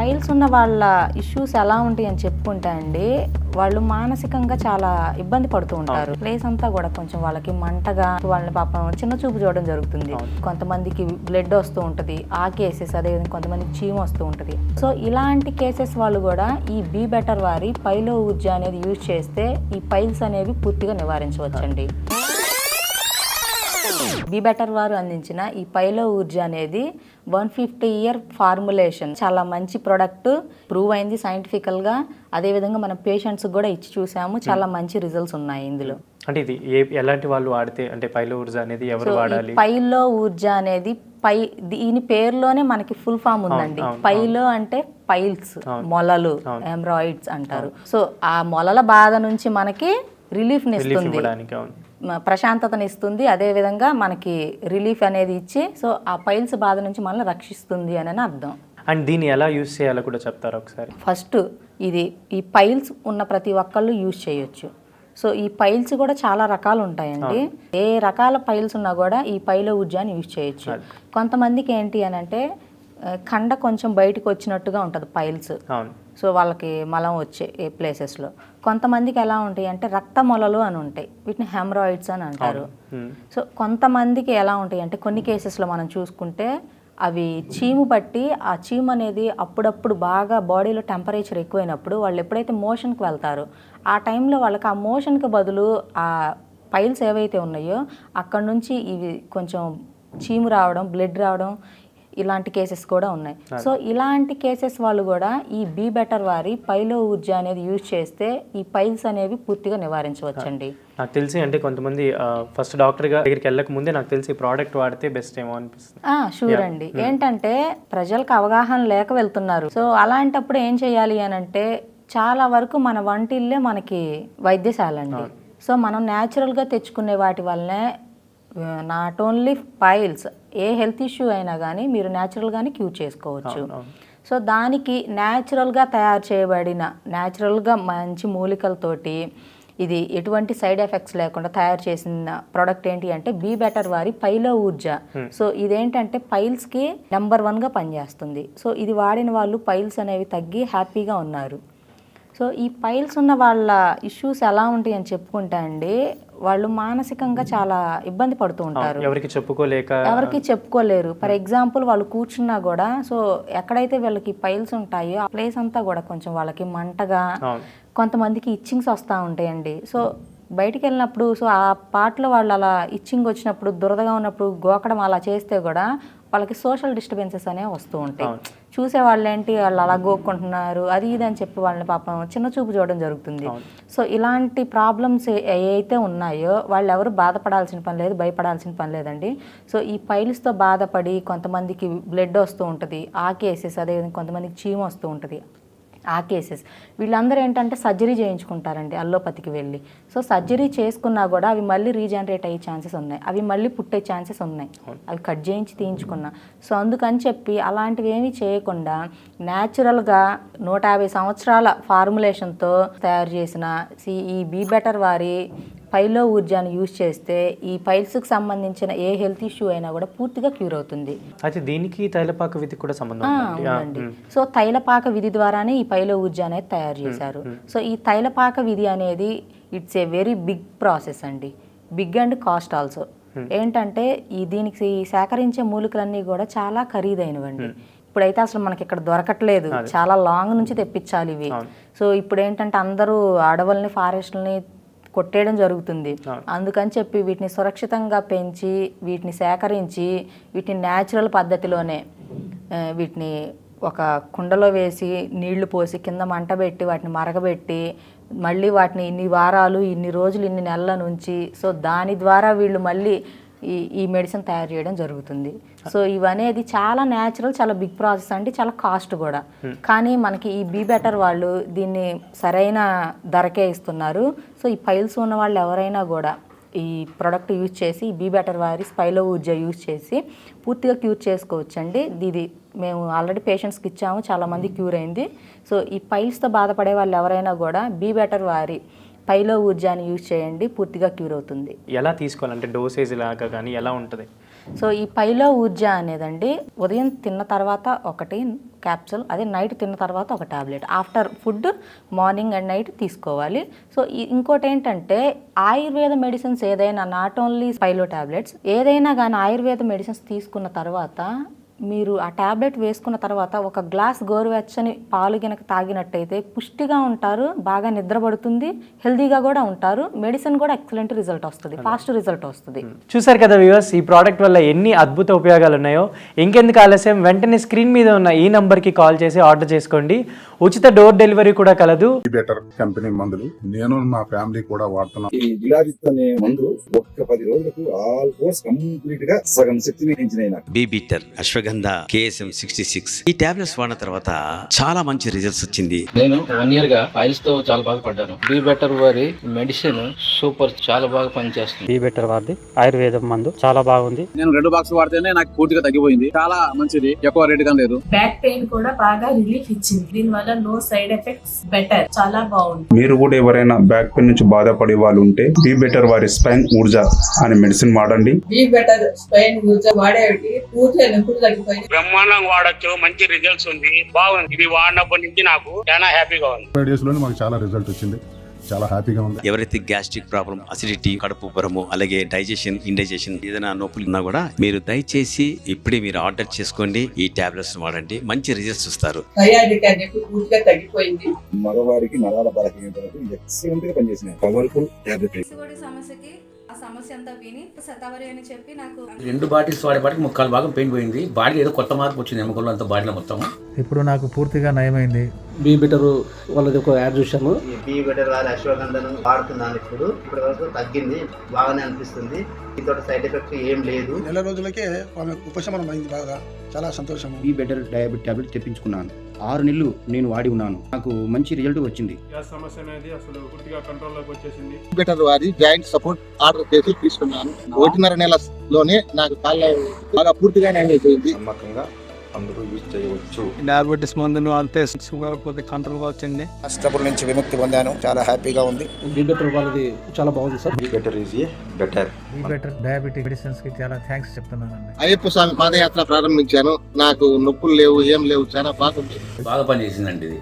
Piles ఉన్న వాళ్ళ issues ఎలా ఉంటాయి అని చెప్పుకుంటే అండి వాళ్ళు మానసికంగా చాలా ఇబ్బంది పడుతూ ఉంటారు. ప్లేస్ అంతా కూడా కొంచెం వాళ్ళకి మంటగా వాళ్ళని పాపం చిన్న చూపు చూడడం జరుగుతుంది. కొంతమందికి బ్లడ్ వస్తూ ఉంటది ఆ కేసెస్ అదేవిధంగా కొంతమందికి చీమ వస్తూ ఉంటది. సో ఇలాంటి కేసెస్ వాళ్ళు కూడా ఈ బీ బెటర్ వారి పైలో ఊర్జ అనేది యూజ్ చేస్తే ఈ పైల్స్ అనేవి పూర్తిగా నివారించవచ్చండి. బీ బెటర్ వారు అందించిన ఈ పైలో ఊర్జ అనేది వన్ ఫిఫ్టీ ఇయర్ ఫార్ములేషన్. చాలా మంచి ప్రోడక్ట్ ప్రూవ్ అయింది సైంటిఫికల్గా. అదే విధంగా మన పేషెంట్స్ కూడా ఇచ్చి చూసాము. చాలా మంచి రిజల్ట్స్ ఉన్నాయి ఇందులో. అంటే ఇది ఎలాంటి వాళ్ళు వాడితే అంటే పైలో ఊర్జ అనేది ఎవరు వాడాలి? పైలో ఊర్జ అనేది పై దీని పేరులోనే మనకి ఫుల్ ఫామ్ ఉందండి. పైలో అంటే పైల్స్ మొలలు ఎంబ్రాయిడ్స్ అంటారు. సో ఆ మొలల బాధ నుంచి మనకి రిలీఫ్ ఇస్తుంది. ఇవ్వడానికి అవును మ- ప్రశాంతతని ఇస్తుంది. అదే విధంగా మనకి రిలీఫ్ అనేది ఇచ్చి సో ఆ పైల్స్ బాధ నుంచి మనల్ని రక్షిస్తుంది అని అర్థం. అండ్ దీన్ని ఎలా యూస్ చేయాలో కూడా చెప్తారా ఒకసారి? ఫస్ట్ ఇది ఈ పైల్స్ ఉన్న ప్రతి ఒక్కళ్ళు యూజ్ చేయొచ్చు. సో ఈ పైల్స్ కూడా చాలా రకాలు ఉంటాయండి. ఏ రకాల పైల్స్ ఉన్నా కూడా ఈ పైలో ఉజ్జాన్ని యూజ్ చేయొచ్చు. కొంతమందికి ఏంటి అని అంటే కండ కొంచెం బయటకు వచ్చినట్టుగా ఉంటుంది పైల్స్. సో వాళ్ళకి మలం వచ్చే ఏ ప్లేసెస్లో కొంతమందికి ఎలా ఉంటాయి అంటే రక్త మొలలు అని ఉంటాయి. వీటిని హెమరాయిడ్స్ అని అంటారు. సో కొంతమందికి ఎలా ఉంటాయి అంటే కొన్ని కేసెస్లో మనం చూసుకుంటే అవి చీము బట్టి ఆ చీము అనేది అప్పుడప్పుడు బాగా బాడీలో టెంపరేచర్ ఎక్కువైనప్పుడు వాళ్ళు ఎప్పుడైతే మోషన్కి వెళ్తారో ఆ టైంలో వాళ్ళకి ఆ మోషన్కి బదులు ఆ పైల్స్ ఏవైతే ఉన్నాయో అక్కడ నుంచి ఇవి కొంచెం చీము రావడం బ్లడ్ రావడం ఇలాంటి కేసెస్ కూడా ఉన్నాయి. సో ఇలాంటి కేసెస్ వాళ్ళు కూడా ఈ బీ బెటర్ వారి పైలో ఊర్జ అనేది యూజ్ చేస్తే ఈ పైల్స్ అనేవి పూర్తిగా నివారించవచ్చండి. నాకు తెలిసి అంటే కొంతమంది ఫస్ట్ డాక్టర్ గారి దగ్గరికి వెళ్ళక ముందే నాకు తెలిసి ప్రోడక్ట్ వాడితే బెస్ట్ ఏమో అనిపిస్తుంది. షూర్ అండి ఏంటంటే ప్రజలకు అవగాహన లేక వెళ్తున్నారు. సో అలాంటప్పుడు ఏం చేయాలి అని అంటే చాలా వరకు మన వంటిల్లే మనకి వైద్యశాల అండి సో మనం న్యాచురల్గా తెచ్చుకునే వాటి వల్లనే not only piles a health issue అయినా కానీ మీరు న్యాచురల్గానే క్యూర్ చేసుకోవచ్చు. సో దానికి న్యాచురల్గా తయారు చేయబడిన న్యాచురల్గా మంచి మూలికలతోటి ఇది ఎటువంటి సైడ్ ఎఫెక్ట్స్ లేకుండా తయారు చేసిన ప్రోడక్ట్ ఏంటి అంటే బీ బెటర్ వారి పైలో ఊర్జ. సో ఇదేంటంటే పైల్స్కి నెంబర్ వన్గా పనిచేస్తుంది. సో ఇది వాడిన వాళ్ళు పైల్స్ అనేవి తగ్గి హ్యాపీగా ఉన్నారు. సో ఈ పైల్స్ ఉన్న వాళ్ళ ఇష్యూస్ ఎలా ఉంటాయి అని చెప్పుకుంటే అండి వాళ్ళు మానసికంగా చాలా ఇబ్బంది పడుతూ ఉంటారు. ఎవరికి చెప్పుకోలేక ఎవరికి చెప్పుకోలేరు. ఫర్ ఎగ్జాంపుల్ వాళ్ళు కూర్చున్నా కూడా సో ఎక్కడైతే వీళ్ళకి పైల్స్ ఉంటాయో ఆ ప్లేస్ అంతా కూడా కొంచెం వాళ్ళకి మంటగా కొంతమందికి ఇచ్చింగ్స్ వస్తూ ఉంటాయండి. సో బయటికి వెళ్ళినప్పుడు సో ఆ పాటలో వాళ్ళు అలా ఇచ్చింగ్ వచ్చినప్పుడు దురదగా ఉన్నప్పుడు గోకడం అలా చేస్తే కూడా వాళ్ళకి సోషల్ డిస్టర్బెన్సెస్ అనేవి వస్తూ ఉంటాయి. చూసే వాళ్ళు ఏంటి వాళ్ళు అలా గోక్కుంటున్నారు అది ఇది అని చెప్పి వాళ్ళని పాపం చిన్న చూపు చూడడం జరుగుతుంది. సో ఇలాంటి ప్రాబ్లమ్స్ ఏవైతే ఉన్నాయో వాళ్ళు ఎవరు బాధపడాల్సిన పని లేదు భయపడాల్సిన పని లేదండి. సో ఈ పైల్స్తో బాధపడి కొంతమందికి బ్లడ్ వస్తూ ఉంటుంది ఆ కేసెస్ అదేవిధంగా కొంతమందికి చీమ వస్తూ ఉంటుంది. ఆ కేసెస్. వీళ్ళందరూ ఏంటంటే సర్జరీ చేయించుకుంటారండి అల్లోపతికి వెళ్ళి. సో సర్జరీ చేసుకున్నా కూడా అవి మళ్ళీ రీజనరేట్ అయ్యే ఛాన్సెస్ ఉన్నాయి. అవి మళ్ళీ పుట్టే ఛాన్సెస్ ఉన్నాయి. అవి కట్ చేయించి తీయించుకున్నా. సో అందుకని చెప్పి అలాంటివి ఏమీ చేయకుండా న్యాచురల్గా నూట యాభై సంవత్సరాల ఫార్ములేషన్తో తయారు చేసిన సి- ఈ బీ బెటర్ వారి పైలో ఊర్జాను యూజ్ చేస్తే ఈ పైల్స్కి సంబంధించిన ఏ హెల్త్ ఇష్యూ అయినా కూడా పూర్తిగా క్యూర్ అవుతుంది. అయితే దీనికి తైలపాక విధి కూడా సంబంధం ఉందండి. సో తైలపాక విధి ద్వారానే ఈ పైలో ఊర్జ అనేది తయారు చేశారు. సో ఈ తైలపాక విధి అనేది it's a very big process అండి. Big and cost also. ఏంటంటే ఈ దీనికి సేకరించే మూలికలన్నీ కూడా చాలా ఖరీదైనవండి. ఇప్పుడైతే అసలు మనకి ఇక్కడ దొరకట్లేదు. చాలా లాంగ్ నుంచి తెప్పించాలి ఇవి. సో ఇప్పుడు ఏంటంటే అందరూ అడవుల్ని ఫారెస్ట్లని కొట్టేయడం జరుగుతుంది. అందుకని చెప్పి వీటిని సురక్షితంగా పెంచి వీటిని సేకరించి వీటిని న్యాచురల్ పద్ధతిలోనే వీటిని ఒక కుండలో వేసి నీళ్ళు పోసి కింద మంట పెట్టి వాటిని మరగబెట్టి మళ్ళీ వాటిని ఇన్ని వారాలు ఇన్ని రోజులు ఇన్ని నెలల నుంచి సో దాని ద్వారా వీళ్ళు మళ్ళీ ఈ ఈ మెడిసిన్ తయారు చేయడం జరుగుతుంది. సో ఇవనేది చాలా న్యాచురల్ చాలా బిగ్ ప్రాసెస్ అంటే చాలా కాస్ట్ కూడా. కానీ మనకి ఈ బీ బెటర్ వాళ్ళు దీన్ని సరైన ధరకే ఇస్తున్నారు. సో ఈ పైల్స్ ఉన్న వాళ్ళు ఎవరైనా కూడా ఈ ప్రోడక్ట్ యూజ్ చేసి బీ బెటర్ వారి స్పైలో ఊర్జ యూజ్ చేసి పూర్తిగా క్యూర్ చేసుకోవచ్చండి. ఇది మేము ఆల్రెడీ పేషెంట్స్కి ఇచ్చాము చాలామంది క్యూర్ అయింది. సో ఈ పైల్స్తో బాధపడే వాళ్ళు ఎవరైనా కూడా బీ బెటర్ వారి పైలో ఊర్జాని యూజ్ చేయండి పూర్తిగా క్యూర్ అవుతుంది. ఎలా తీసుకోవాలంటే డోసేజ్ లాగా కానీ ఎలా ఉంటుంది? సో ఈ పైలో ఊర్జ అనేదండి ఉదయం తిన్న తర్వాత ఒకటి క్యాప్సూల్ అదే నైట్ తిన్న తర్వాత ఒక tablet. After food morning and night తీసుకోవాలి. సో ఇంకోటి ఏంటంటే ఆయుర్వేద మెడిసిన్స్ ఏదైనా నాట్ ఓన్లీ పైలో టాబ్లెట్స్ ఏదైనా కానీ ఆయుర్వేద మెడిసిన్స్ తీసుకున్న తర్వాత మీరు ఆ టాబ్లెట్ వేసుకున్న తర్వాత ఒక గ్లాస్ గోరువెచ్చని పాలు గనక తాగినట్టయితే పుష్టిగా ఉంటారు బాగా నిద్రపడుతుంది హెల్తీగా కూడా ఉంటారు. మెడిసిన్ కూడా ఎక్సలెంట్ రిజల్ట్ వస్తుంది ఫాస్ట్ రిజల్ట్ వస్తుంది. చూసారు కదా వ్యూవర్స్ ఈ ప్రోడక్ట్ వల్ల ఎన్ని అద్భుత ఉపయోగాలు ఉన్నాయో? ఇంకెందుకు ఆలస్యం? వెంటనే స్క్రీన్ మీద ఉన్న ఈ నంబర్కి కాల్ చేసి ఆర్డర్ చేసుకోండి. ఉచిత డోర్ డెలివరీ కూడా కలదు. బెటర్ కంపెనీ మందులు. నేను మా ఫ్యామిలీ కూడా వాడుతున్నాం. ఈ అనే మందు ఒక్క పది రోజులకు ఆల్ కోర్స్ కంప్లీట్గా సగం శక్తిని be better ashwagandha KSM sixty six ఈ టాబ్లెట్స్ వాడిన తర్వాత చాలా మంచి రిజల్ట్స్ వచ్చింది. నేను వన్ ఇయర్గా ఫైల్స్తో చాలా బాధపడ్డాను బీ బెటర్ వారి మెడిసిన్ సూపర్ చాలా బాగా పనిచేస్తుంది. బీ బెటర్ వారిది. ఆయుర్వేదం మందు చాలా బాగుంది. నేను రెండు బాక్స్ వాడితేనే నాకు పూర్తిగా తగ్గిపోయింది. చాలా మంచిది. ఎక్కువ రేట్గా లేదు. బ్యాక్ పెయిన్ కూడా బాగా రిలీఫ్ ఇచ్చింది. దీని వల్ల నో సైడ్ ఎఫెక్ట్స్ బెటర్ చాలా బాగుంది. మీరు కూడా ఎవరైనా బ్యాక్ పెయిన్ నుంచి బాధపడే వాళ్ళు ఉంటే బీ బెటర్ వారి స్పైన్ ఊర్జా అనే మెడిసిన్ వాడండి. బీ బెటర్ స్పైన్ యూజ్ వాడేవి పూర్తిగా నొప్పులు బ్రహ్మాండంగా వాడచ్చు మంచి రిజల్ట్స్ ఉంది బాగుంది. ఇది వాడినప్పటి నుంచి నాకు చాలా హ్యాపీగా ఉంది. ఫైవ్ డేస్లోనే మాకు చాలా రిజల్ట్ వచ్చింది. చాలా హ్యాపీగా ఉంది. ఎవరైతే గ్యాస్ట్రిక్ ప్రాబ్లం అసిడిటీ కడుపు ఉబ్బరము అలాగే డైజెషన్ ఇండైజెషన్ ఏదైనా నొప్పులు ఉన్నా కూడా మీరు దయచేసి ఇప్పుడే మీరు ఆర్డర్ చేసుకోండి ఈ టాబ్లెట్స్ వాడండి. మంచి రిజల్ట్స్ తగ్గిపోయింది. మగవారికి నరాల బలహీనతలకు ఎక్సలెంట్గా పనిచేసినాయి. పవర్ఫుల్ టాబ్లెట్ సమస్యకి ఆ సమస్య అంతా విని శతావరి అని చెప్పి నాకు రెండు బాటిల్స్ వాడేపాటికి ముక్కాలు భాగం పెయిన్ పోయింది. బాడీ ఏదో కొత్త మార్పు వచ్చింది ఎముకల్లో అంతా బాడీలో మొత్తం. ఇప్పుడు నాకు పూర్తిగా నయమైంది. బీ బెటర్ వాళ్ళది ఒక యాడ్ చూసాము బీ బెటర్ వారి అశ్వగంధను వాడుతున్నాను ఇప్పుడు. ఇప్పటి వరకు తగ్గింది బాగానే అనిపిస్తుంది. దీంతో సైడ్ ఎఫెక్ట్ ఏం లేదు. నెల రోజులకే ఉపశమనం అయింది బాగా. చాలా సంతోషం. బీ బెటర్ డయాబెట్ టాబ్లెట్ తెప్పించుకున్నాను. ఆరు నెలలు నేను వాడి ఉన్నాను. నాకు మంచి రిజల్ట్ వచ్చింది. సమస్య అనేది అసలు పూర్తిగా కంట్రోల్లోకి వచ్చేసింది. బెటర్ వారి జాయింట్ సపోర్ట్ ఆర్డర్ చేసి తీసుకున్నాను. ఒకటిన్నర నెలలోనే నాకు కాళ్ళ బాగా పూర్తిగా న్యాయం అయిపోయింది నమ్మకంగా అందరూ యూజ్ చేయవచ్చు. డయాబెటీస్ మందును అంతే షుగర్ పోతే కంట్రోల్ వచ్చింది కష్టపుల నుంచి విముక్తి పొందాను. చాలా హ్యాపీగా ఉంది. బీ బెటర్ వాళ్ళది చాలా బాగుంది sir. Better is better be better diabetic మెడిసిన్స్కి చాలా థ్యాంక్స్ చెప్తున్నానండి. అయ్యప్ప స్వామి పాదయాత్ర ప్రారంభించాను. నాకు నొప్పులు లేవు ఏం లేవు చాలా బాగుంది. బాగా పనిచేసిందండి ఇది.